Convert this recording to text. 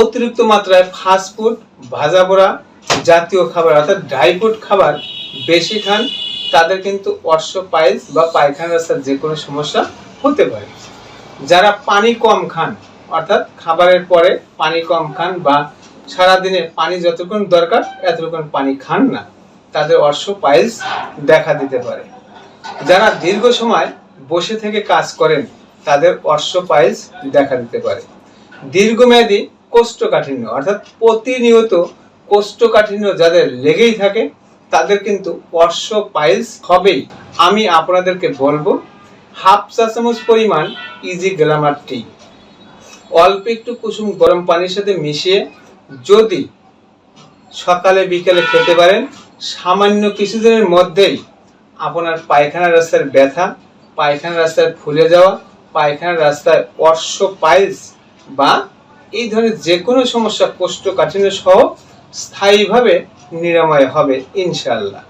অতিরিক্ত মাত্রায় ফাস্টফুড ভাজা পোড়া জাতীয় খাবার, অর্থাৎ ড্রাই ফুড খাবার বেশি খান, তাদের কিন্তু অর্শ পাইলস বা পায়খানা রাস্তার যে কোনো সমস্যা হতে পারে। যারা পানি কম খান, অর্থাৎ খাবারের পরে পানি কম খান বা সারাদিনে পানি যতক্ষণ দরকার এতক্ষণ পানি খান না, তাদের অর্শ পাইলস দেখা দিতে পারে। যারা দীর্ঘ সময় বসে থেকে কাজ করেন, তাদের অর্শ পাইলস দেখা দিতে পারে। দীর্ঘমেয়াদী কোষ্ঠকাঠিন্য, অর্থাৎ প্রতিনিয়ত কোষ্ঠকাঠিন্য যাদের লেগেই থাকে, তাদের কিন্তু অর্শ পাইলস হবেই। আমি আপনাদেরকে বলব, হাফ চা চামচ পরিমাণ ইজি গ্লামার টি অল্প একটু কুসুম গরম পানির সাথে মিশিয়ে যদি সকালে, বিকেলে খেতে পারেন, সামান্য কিছুদিনের মধ্যেই আপনার পায়খানা রাস্তার ব্যথা, পায়খানা রাস্তায় ফুলে যাওয়া, পায়খানা রাস্তায় অর্শ পাইলস বা এই ধরনের যে কোনো সমস্যা কোষ্ঠকাঠিন্য সহ স্থায়ীভাবে নিরাময় হবে ইনশাল্লাহ